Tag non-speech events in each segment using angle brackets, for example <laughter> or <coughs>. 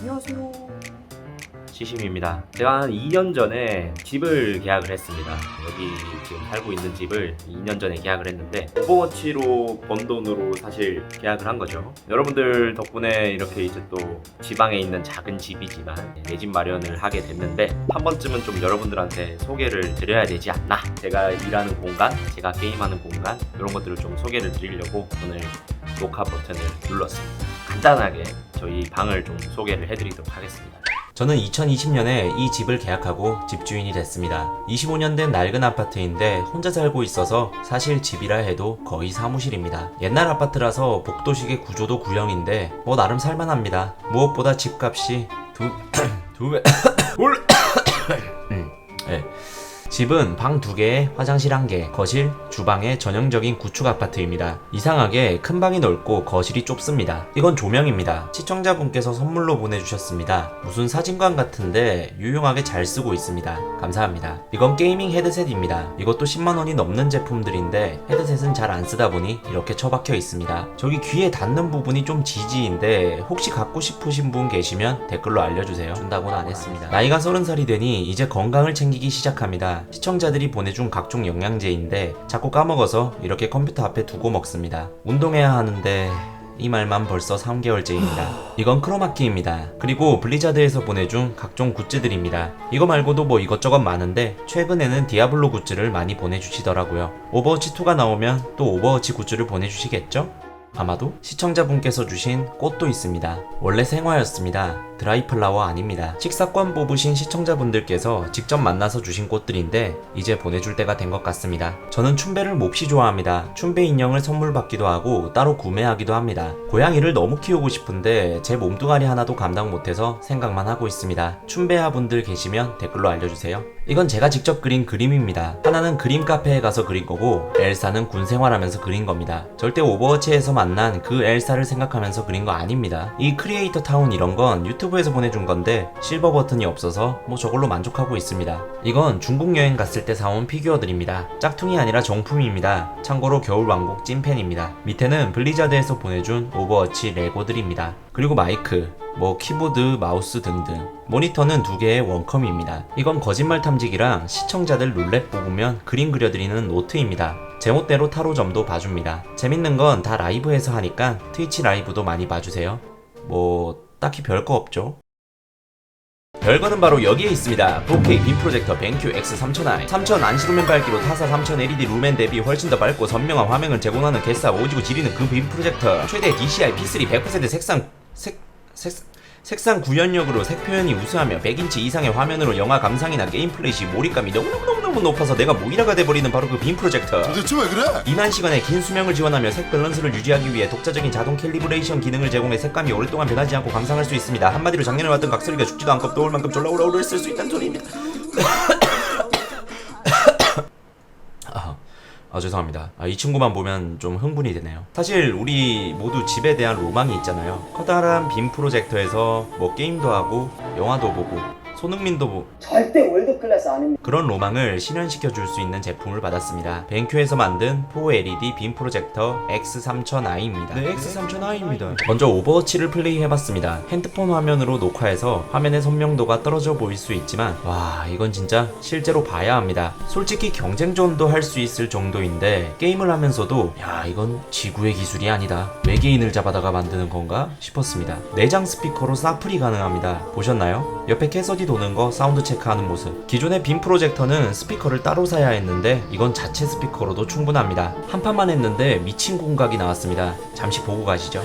안녕하세요. 시심입니다. 제가 한 2년 전에 집을 계약을 했습니다. 여기 지금 살고 있는 집을 2년 전에 계약을 했는데 오버워치로 번 돈으로 사실 계약을 한 거죠. 여러분들 덕분에 이렇게 이제 또 지방에 있는 작은 집이지만 내 집 마련을 하게 됐는데 한 번쯤은 좀 여러분들한테 소개를 드려야 되지 않나. 제가 일하는 공간, 제가 게임하는 공간 이런 것들을 좀 소개를 드리려고 오늘 녹화 버튼을 눌렀습니다. 간단하게 저희 방을 좀 소개를 해드리도록 하겠습니다. 저는 2020년에 이 집을 계약하고 집주인이 됐습니다. 25년 된 낡은 아파트인데 혼자 살고 있어서 사실 집이라 해도 거의 사무실입니다. 옛날 아파트라서 복도식의 구조도 구형인데 뭐 나름 살만합니다. 무엇보다 집값이 두, <clears throat> 두 배. <coughs> 집은 방 두개에 화장실 한개 거실, 주방에 전형적인 구축 아파트입니다. 이상하게 큰 방이 넓고 거실이 좁습니다. 이건 조명입니다. 시청자분께서 선물로 보내주셨습니다. 무슨 사진관 같은데 유용하게 잘 쓰고 있습니다. 감사합니다. 이건 게이밍 헤드셋입니다. 이것도 10만원이 넘는 제품들인데 헤드셋은 잘 안 쓰다 보니 이렇게 처박혀 있습니다. 저기 귀에 닿는 부분이 좀 지지인데 혹시 갖고 싶으신 분 계시면 댓글로 알려주세요. 준다고는 안 했습니다. 나이가 30살이 되니 이제 건강을 챙기기 시작합니다. 시청자들이 보내준 각종 영양제인데 자꾸 까먹어서 이렇게 컴퓨터 앞에 두고 먹습니다. 운동해야 하는데 이 말만 벌써 3개월째입니다. 이건 크로마키입니다. 그리고 블리자드에서 보내준 각종 굿즈들입니다. 이거 말고도 뭐 이것저것 많은데 최근에는 디아블로 굿즈를 많이 보내주시더라고요. 오버워치 2가 나오면 또 오버워치 굿즈를 보내주시겠죠? 아마도 시청자분께서 주신 꽃도 있습니다. 원래 생화였습니다. 드라이플라워 아닙니다. 식사권 뽑으신 시청자분들께서 직접 만나서 주신 꽃들인데 이제 보내줄 때가 된 것 같습니다. 저는 춘배를 몹시 좋아합니다. 춘배 인형을 선물 받기도 하고 따로 구매하기도 합니다. 고양이를 너무 키우고 싶은데 제 몸뚱아리 하나도 감당 못해서 생각만 하고 있습니다. 춘배아 분들 계시면 댓글로 알려주세요. 이건 제가 직접 그린 그림입니다. 하나는 그림 카페에 가서 그린 거고 엘사는 군 생활하면서 그린 겁니다. 절대 오버워치에서 만난 그 엘사를 생각하면서 그린 거 아닙니다. 이 크리에이터 타운 이런 건 유튜브 에서 보내준 건데 실버 버튼이 없어서 뭐 저걸로 만족하고 있습니다. 이건 중국 여행 갔을 때 사온 피규어들입니다. 짝퉁이 아니라 정품입니다. 참고로 겨울 왕국 찐팬입니다. 밑에는 블리자드에서 보내준 오버워치 레고들입니다. 그리고 마이크, 뭐 키보드, 마우스 등등. 모니터는 두 개의 원컴입니다. 이건 거짓말 탐지기랑 시청자들 룰렛 뽑으면 그림 그려드리는 노트입니다. 제멋대로 타로점도 봐줍니다. 재밌는 건 다 라이브에서 하니까 트위치 라이브도 많이 봐주세요. 뭐 딱히 별거 없죠. 별거는 바로 여기에 있습니다. 4K 빔 프로젝터 벤큐 X3000i 3000 안시루멘 밝기로 타사 3000 LED 루멘 대비 훨씬 더 밝고 선명한 화면을 제공하는 개싸 오지고 지리는 그 빔 프로젝터 최대 DCI P3 100% 색상 색... 색... 색상 구현력으로 색 표현이 우수하며 100인치 이상의 화면으로 영화 감상이나 게임 플레이 시 몰입감이 너무너무너무 높아서 내가 모이라가 돼버리는 바로 그 빔 프로젝터 도대체 왜 그래? 2만 시간의 긴 수명을 지원하며 색 밸런스를 유지하기 위해 독자적인 자동 캘리브레이션 기능을 제공해 색감이 오랫동안 변하지 않고 감상할 수 있습니다. 한마디로 작년에 왔던 각소리가 죽지도 않고 떠올 만큼 졸라 오라오를 쓸수 있다는 소리입니다. <laughs> 아 죄송합니다. 아, 이 친구만 보면 좀 흥분이 되네요. 사실 우리 모두 집에 대한 로망이 있잖아요. 커다란 빔 프로젝터에서 뭐 게임도 하고 영화도 보고 손흥민도 보고 절대 월드 클래스 아닙니다. 그런 로망을 실현시켜 줄 수 있는 제품을 받았습니다. 벤큐에서 만든 4LED 빔 프로젝터 X3000i입니다. 네, X3000i입니다. 먼저 오버워치를 플레이 해봤습니다. 핸드폰 화면으로 녹화해서 화면의 선명도가 떨어져 보일 수 있지만 와 이건 진짜 실제로 봐야 합니다. 솔직히 경쟁전도 할 수 있을 정도인데 게임을 하면서도 야 이건 지구의 기술이 아니다. 외계인을 잡아다가 만드는 건가 싶었습니다. 내장 스피커로 사플이 가능합니다. 보셨나요? 옆에 캐서디 도는 거 사운드 체크하는 모습. 기존의 빔 프로젝터는 스피커를 따로 사야 했는데 이건 자체 스피커로도 충분합니다. 한 판만 했는데 미친 공각이 나왔습니다. 잠시 보고 가시죠.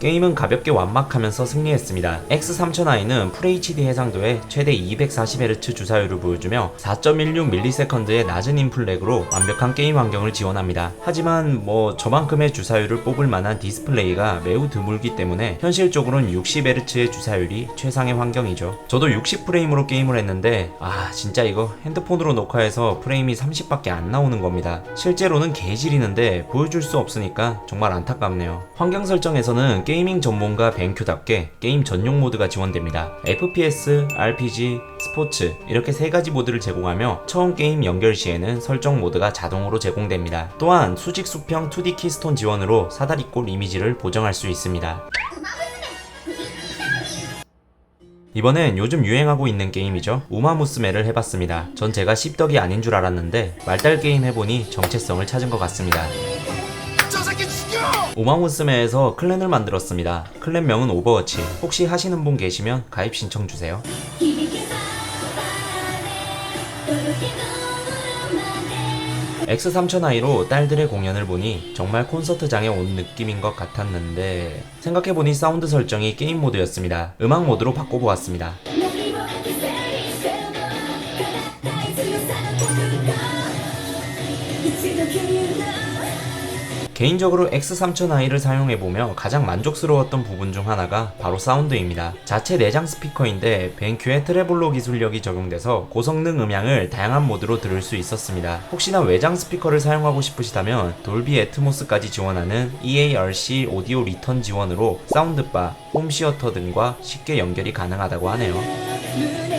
게임은 가볍게 완막하면서 승리했습니다. X3000i는 FHD 해상도에 최대 240Hz 주사율을 보여주며 4.16ms의 낮은 인플렉으로 완벽한 게임 환경을 지원합니다. 하지만 뭐 저만큼의 주사율을 뽑을 만한 디스플레이가 매우 드물기 때문에 현실적으로는 60Hz의 주사율이 최상의 환경이죠. 저도 60프레임으로 게임을 했는데 아 진짜 이거 핸드폰으로 녹화해서 프레임이 30밖에 안 나오는 겁니다. 실제로는 개지리는데 보여줄 수 없으니까 정말 안타깝네요. 환경 설정에서는 게이밍 전문가 뱅큐답게 게임 전용 모드가 지원됩니다. FPS, RPG, 스포츠 이렇게 세 가지 모드를 제공하며 처음 게임 연결 시에는 설정 모드가 자동으로 제공됩니다. 또한 수직 수평 2D 키스톤 지원으로 사다리꼴 이미지를 보정할 수 있습니다. 이번엔 요즘 유행하고 있는 게임이죠. 우마무스메를 해봤습니다. 전 제가 씹덕이 아닌 줄 알았는데 말달 게임 해보니 정체성을 찾은 것 같습니다. 우마무스메에서 클랜을 만들었습니다. 클랜명은 오버워치. 혹시 하시는 분 계시면 가입 신청 주세요. X3000i로 딸들의 공연을 보니 정말 콘서트장에 온 느낌인 것 같았는데 생각해보니 사운드 설정이 게임 모드였습니다. 음악 모드로 바꿔보았습니다. 개인적으로 X3000i를 사용해보며 가장 만족스러웠던 부분 중 하나가 바로 사운드입니다. 자체 내장 스피커인데 벤큐의 트래블로 기술력이 적용돼서 고성능 음향을 다양한 모드로 들을 수 있었습니다. 혹시나 외장 스피커를 사용하고 싶으시다면 돌비 애트모스까지 지원하는 EARC 오디오 리턴 지원으로 사운드바, 홈시어터 등과 쉽게 연결이 가능하다고 하네요.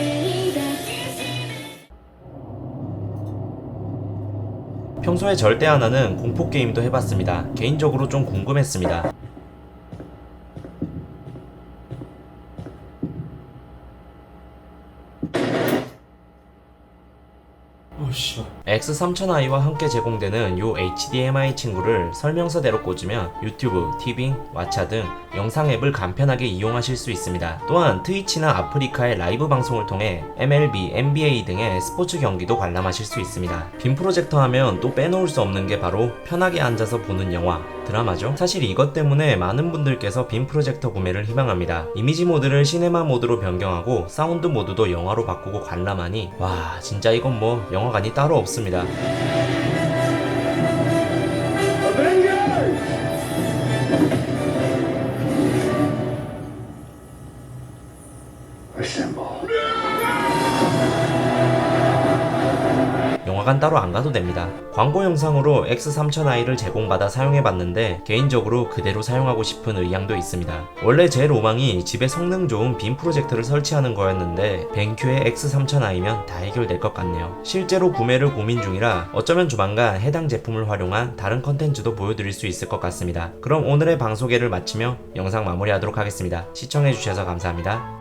평소에 절대 안 하는 공포 게임도 해봤습니다. 개인적으로 좀 궁금했습니다. X3000i와 함께 제공되는 요 HDMI 친구를 설명서대로 꽂으면 유튜브, TV, 왓챠 등 영상 앱을 간편하게 이용하실 수 있습니다. 또한 트위치나 아프리카의 라이브 방송을 통해 MLB, NBA 등의 스포츠 경기도 관람하실 수 있습니다. 빔 프로젝터 하면 또 빼놓을 수 없는 게 바로 편하게 앉아서 보는 영화, 드라마죠. 사실 이것 때문에 많은 분들께서 빔 프로젝터 구매를 희망합니다. 이미지 모드를 시네마 모드로 변경하고 사운드 모드도 영화로 바꾸고 관람하니 와 진짜 이건 뭐 영화관이 따로 없습니다. 따로 안 가도 됩니다. 광고 영상으로 X3000i를 제공받아 사용해봤는데 개인적으로 그대로 사용하고 싶은 의향도 있습니다. 원래 제 로망이 집에 성능 좋은 빔 프로젝터를 설치하는 거였는데 벤큐의 X3000i면 다 해결될 것 같네요. 실제로 구매를 고민 중이라 어쩌면 조만간 해당 제품을 활용한 다른 컨텐츠도 보여드릴 수 있을 것 같습니다. 그럼 오늘의 방소개를 마치며 영상 마무리하도록 하겠습니다. 시청해주셔서 감사합니다.